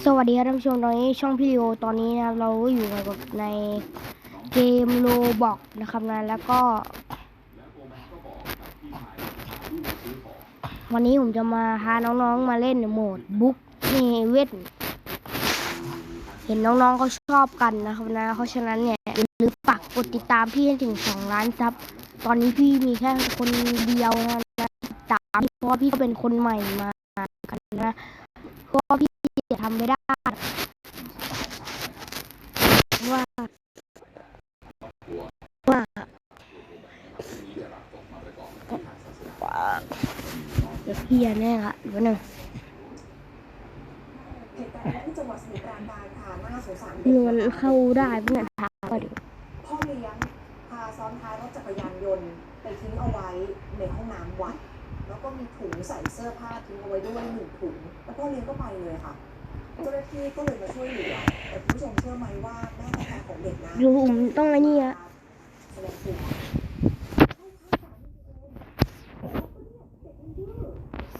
สวัสดีครับท่านผู้ชมตอนนี้ช่องพี่ลีโอตอนนี้นะครับเราก็อยู่กับในเกมโลบอกนะครับนะแล้วก็ วันนี้ผมจะมาพาน้องๆมาเล่นโหมดบุ๊กเฮเว่นเห็นน้องๆเขาชอบกันนะครับนะเพราะฉะนั้นเนี่ยอย่าลืมฝากกดติดตามพี่ให้ถึงสองล้านซับตอนนี้พี่มีแค่คนเดียวนะนะติดตามเพราะพี่ก็เป็นคนใหม่มากันนะ เพราะพี่จะทำไม่ได้ว่าว่าว่าเดี๋ยวพี่แน่ละเดี๋ยวนึงเหตุการณ์ที่จังหวัดสมุทรปราการค่ะน่าสงสารเงินเข้าได้เพื่อนถามก็เดี๋ยวพ่อเลี้ยงพาซ้อนท้ายรถจักรยานยนต์ไปทิ้งเอาไว้ในห้องน้ำวัด แล้วก็มีถุงใส่เสื้อผ้าทิ้งเอาไว้ด้วยหนึ่งถุง แล้วพ่อเลี้ยงก็ไปเลยค่ะ เจ้าหน้าที่ก็เลยมาช่วยเหลือ แต่คุณผู้ชมเชื่อไหมว่าแม่แท้ๆของเด็กนะดูผมต้องไอ้นี่อะแสดงตัว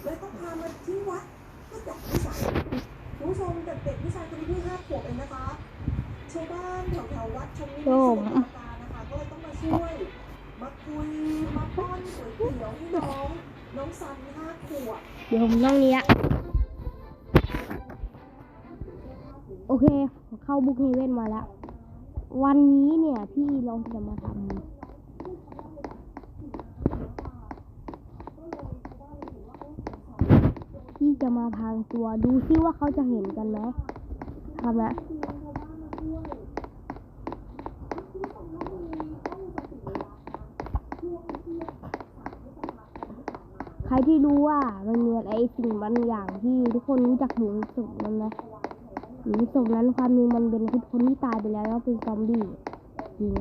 เลยต้องพามาที่วัดก็ดักนิสัยคุณผู้ชมแต่เด็กผู้ชายคนนี้เพิ่งห้าขวบเองนะคะชาวบ้านแถวๆวัดชมนิมิต น้องซันห้าขวเดี๋ยวผมต้องนี้ละโอเค เข้าบุ๊กเฮเว่นมาแล้ว วันนี้เนี่ยพี่ลองจะมาทำพี่จะมาพรางตัวดูซิว่าเขาจะเห็นกันไหมทำนะ รที่รู้ว่ามันมีอะไรสิ่งบางอย่างที่ทุกคนรู้จักหลุมศพนั้นนะหลุมศพนั้นความจริงมันเป็นคนที่ตายไปแล้วแล้วเป็นซอมบี้จริง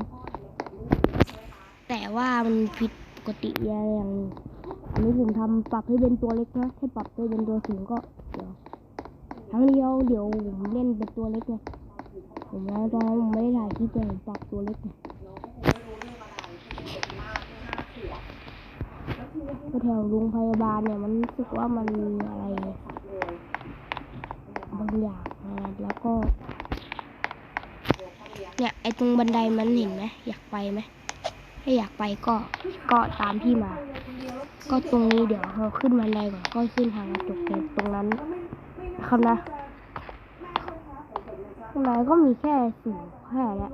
แต่ว่ามันผิดปกติอย่างอันนี้ผมทำปรับให้เป็นตัวเล็กนะถ้ปรับให้เป็นตัวสูงก็เดี๋ยวครั้งเดียวเดี๋ยวผมเล่นเป็นตัวเล็กไงผมนะตอนนั้นผมไม่ได้ถ่ายคลิปเลยผมปรับตัวเล็กไง แถวโรงพยาบาลเนี่ยมันรู้สึกว่ามันมีอะไรบางอย่างนะครับแล้วก็ เนี่ยไอตรงบันไดมันเห็นไหมอยากไปไหมถ้าอยากไปก็ก็ตามพี่มา ก็ตรงนี้เดี๋ยวเราขึ้นบันไดก่อนก็ขึ้นทางกระจกเลยตรงนั้นครับนะตรงไหนก็มีแค่สูงแค่นี้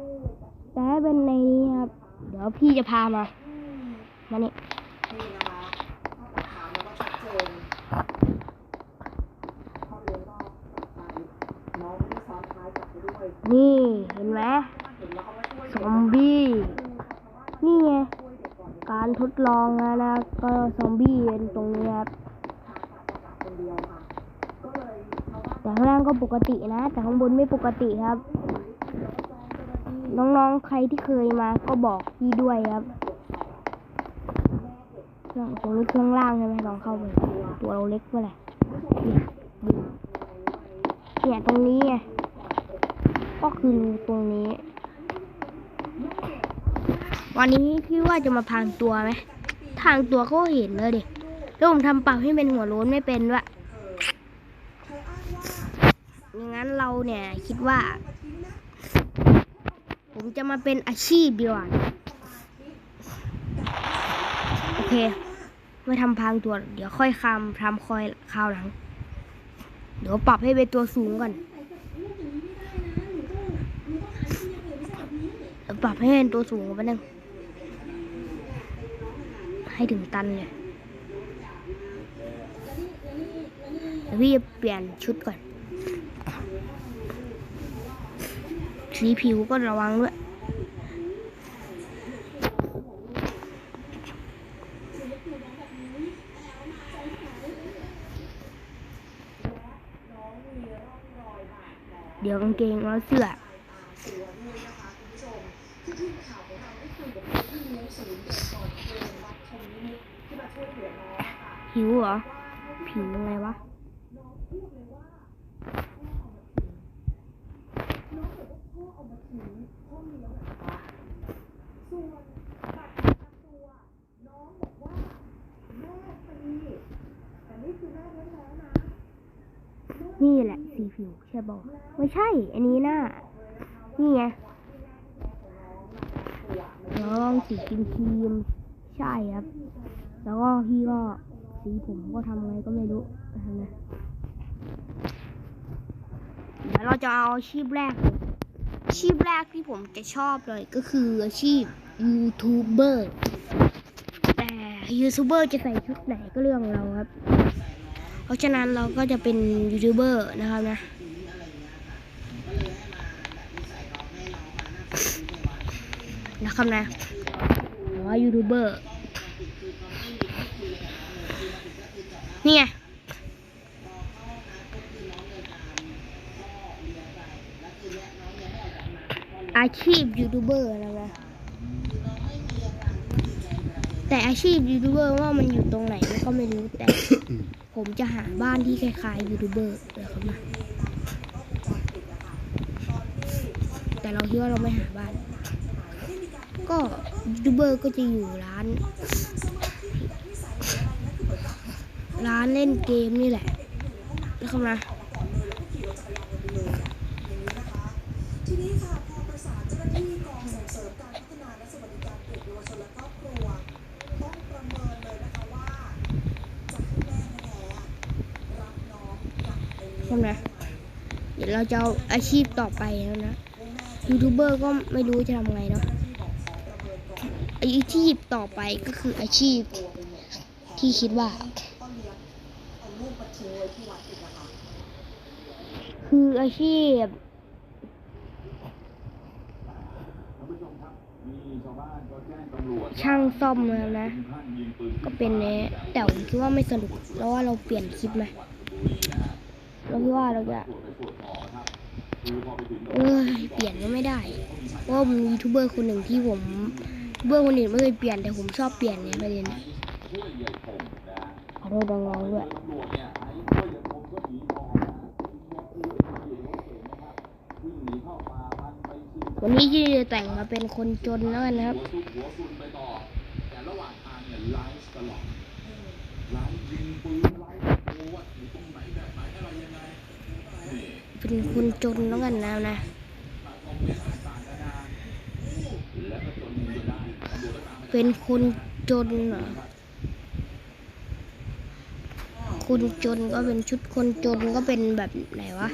แต่เป็นในนี้ครับ เดี๋ยวพี่จะพามา มาเนี่นี่นะคะถามแล้วก็ชัดเจนพ่อเลี้ยงก็กลับไปน้องไม่ได้ซ้อนท้ายกลับไปด้วย นี่เห็นไหมซอมบี้นี่ไงการทดลองนะนะก็ซอมบี้เป็นตรงนี้ครับแต่ข้างล่างก็ปกตินะ แต่ข้างบนไม่ปกติครับ น้องๆใครที่เคยมาก็บอกพี่ด้วยครับตรงนี้เครื่องล่างใช่ไหมลองเข้าไปตัวเราเล็กเมื่อไหร่เนี่ยดูเนี่ยตรงนี้ไง ก็คือรูตรงนี้ วันนี้พี่ว่าจะมาพางตัวไหมทางตัวก็เห็นเลยดิแล้วผมทำปากให้เป็นหัวโล้นไม่เป็นวะอย่างนั้นเราเนี่ยคิดว่า ผมจะมาเป็นอาชีพดีกว่าโอเคไม่ทำพางตัว เดี๋ยวค่อยคำทำคอยคราวหลัง เดี๋ยวปรับให้เป็นตัวสูงก่อนเดี๋ยว ปรับให้เป็นตัวสูงก่อนแป๊บนึงให้ถึงตันเลยพี่จะเปลี่ยนชุดก่อน สีผิวก็ระวังด้วยเดี๋ยวกางเกงแล้วเสื้อ ผิวเหรอ ผิวยังไงวะแต่นี่คือแม่แท้ๆนะแม่นี่แหละสีผิวใช่บอกไม่ใช่ อันนี้หน้า นี่ไง น้องสีครีมครีมใช่ครับ แล้วก็พี่ก็สีผมก็ทำไงก็ไม่รู้ทำไงเดี๋ยวเราจะเอาอาชีพแรกอาชีพแรกที่ผมจะชอบเลยก็คืออาชีพยูทูบเบอร์แต่ยูทูบเบอร์จะใส่ชุดไหนก็เรื่องของเราครับ เพราะฉะนั้นเราก็จะเป็นยูทูบเบอร์นะครับนะ นะ ครับนะหรือว่ายูทูบเบอร์ นี่ไงอาชีพยูทูบเบอร์นะครับแต่อาชีพยูทูบเบอร์ว่ามันอยู่ตรงไหนก็ไม่รู้แต่ ผมจะหาบ้านที่คล้ายๆยูทูบเบอร์นะครับนะแต่เราคิดว่าเราไม่หาบ้าน ก็ยูทูเบอร์ก็จะอยู่ร้าน ร้านเล่นเกมนี่แหละนะครับนะทีนี้ค่ะพอประสานเจ้าหน้าที่กองสงเสริมการพัฒนาและสวัสดิการเด็กเยาวชนและครอบครัวต้องประเมินเลยนะคะว่าจะให้แม่แท้ๆรับน้องกลับไปเลี้ยงใช่ไหมเดี๋ยวเราจะเอาอาชีพต่อไปแล้วนะ ยูทูบเบอร์ก็ไม่รู้จะทำไงเนาะ อาชีพต่อไปก็คืออาชีพ ที่คิดว่า คืออาชีพช่างซ่อมแล้วนะ ก็เป็นเนี้แต่ผมคิดว่าไม่สนุกแล้วว่าเราเปลี่ยนคลิปไหมเราคิดว่าเราจะเออเปลี่ยนก็ไม่ได้ เพราะว่ามียูทูบเบอร์คนหนึ่งที่ผม เบอร์คนอื่นไม่เคยเปลี่ยนแต่ผมชอบเปลี่ยนเนี่ยประเด็นขอโทษน้องๆด้วยวันนี้ที่จะแต่งมาเป็นคนจนแล้วกันนะครับ เป็นคนจนแล้วกันนะนะ เป็นคนจนเหรอคนจนก็เป็นชุดคนจนก็เป็นแบบไหนวะ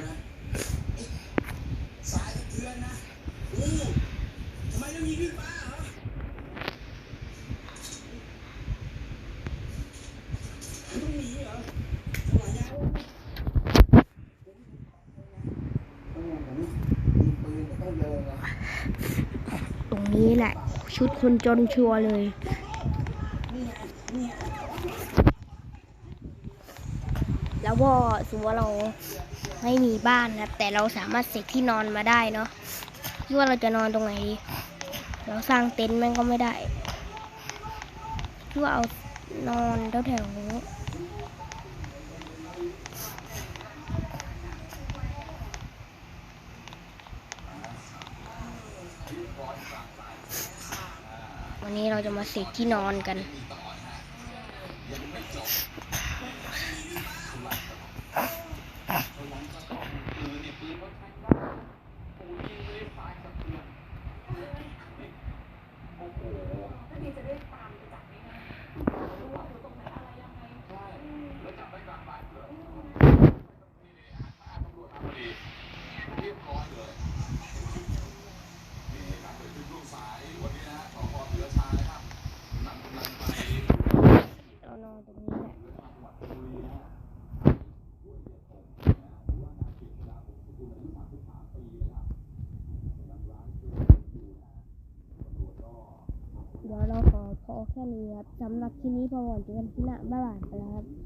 ตรงนี้แหละ ชุดคนจนชัวร์เลย แล้วว่าสมมติว่าเราไม่มีบ้านนะแต่เราสามารถเสกที่นอนมาได้เนาะคิดว่าเราจะนอนตรงไหนดีเราสร้างเต็นท์มันก็ไม่ได้คิดว่าเอานอนแถวๆนี้วั วันนี้เราจะมาเสกที่นอนกัน เรานอนตรงนี้แหละ เดี๋ยวเราขอพอแค่นี้ครับ สำหรับที่นี้พอก่อนเจอกันที่หน้าบ้านไปแล้วครับ